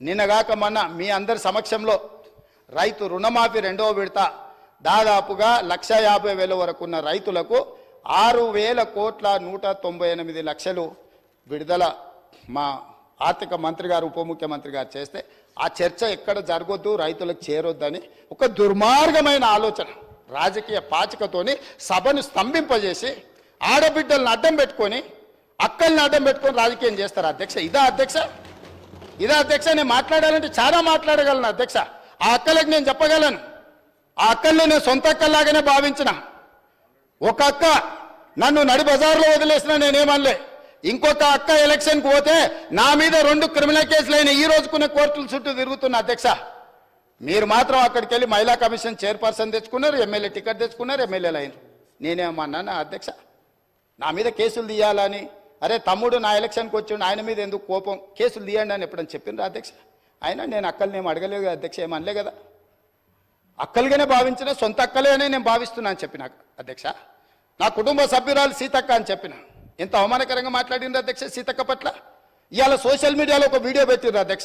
నిన్నగాక మొన్న మీ అందరి సమక్షంలో రైతు రుణమాఫీ రెండవ విడత దాదాపుగా లక్ష యాభై వేల వరకు ఉన్న రైతులకు ఆరు వేల కోట్ల నూట తొంభై ఎనిమిది లక్షలు విడుదల మా ఆర్థిక మంత్రి గారు ఉప ముఖ్యమంత్రి గారు చేస్తే ఆ చర్చ ఎక్కడ జరగొద్దు రైతులకు చేరొద్దని ఒక దుర్మార్గమైన ఆలోచన. రాజకీయ పాచికతోని సభను స్తంభింపజేసి ఆడబిడ్డలను అడ్డం పెట్టుకొని అక్కల్ని అడ్డం పెట్టుకొని రాజకీయం చేస్తారు అధ్యక్ష. ఇదా అధ్యక్ష? ఇదే అధ్యక్ష నేను మాట్లాడాలంటే చాలా మాట్లాడగలను అధ్యక్ష. ఆ అక్కలకు నేను చెప్పగలను. ఆ అక్కల్ని నేను సొంత అక్కల్లాగానే భావించిన. ఒక అక్క నన్ను నడి బజార్లో వదిలేసిన నేనేమనలే. ఇంకొక అక్క ఎలక్షన్కి పోతే నా మీద రెండు క్రిమినల్ కేసులు అయిన ఈ రోజుకున్న కోర్టుల చుట్టూ తిరుగుతున్న అధ్యక్ష. మీరు మాత్రం అక్కడికి వెళ్ళి మహిళా కమిషన్ చైర్పర్సన్ తెచ్చుకున్నారు ఎమ్మెల్యే టికెట్ తెచ్చుకున్నారు ఎమ్మెల్యేలు అయినారు నేనేమన్నా అధ్యక్ష? నా మీద కేసులు తీయాలని అరే తమ్ముడు నా ఎలక్షన్కి వచ్చిండు ఆయన మీద ఎందుకు కోపం? కేసులు తీయండి అని ఎప్పుడని చెప్పిండ్రు అధ్యక్ష? అయినా నేను అక్కల్ని అడగలేదు కదా అధ్యక్ష ఏమనలే కదా? అక్కలుగానే భావించిన సొంత అక్కలే నేను నేను భావిస్తున్నాను చెప్పిన అధ్యక్ష. నా కుటుంబ సభ్యురాలు సీతక్క అని చెప్పిన. ఎంత అవమానకరంగా మాట్లాడిండ్రు అధ్యక్ష సీతక్క పట్ల? ఇవాళ సోషల్ మీడియాలో ఒక వీడియో పెట్టిండ్రు అధ్యక్ష.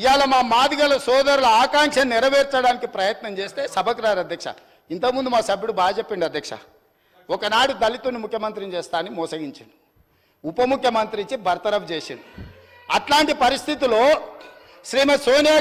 ఇవాళ మా మాదిగల సోదరుల ఆకాంక్ష నెరవేర్చడానికి ప్రయత్నం చేస్తే సభకు రారు అధ్యక్ష. ఇంతకుముందు మా సభ్యుడు బాగా చెప్పిండు అధ్యక్ష. ఒకనాడు దళితుని ముఖ్యమంత్రిని చేస్తా అని మోసగించిండు. ఉప ముఖ్యమంత్రి ఇచ్చి బర్తరఫ్ చేసిండు. అట్లాంటి పరిస్థితుల్లో శ్రీమతి సోనియా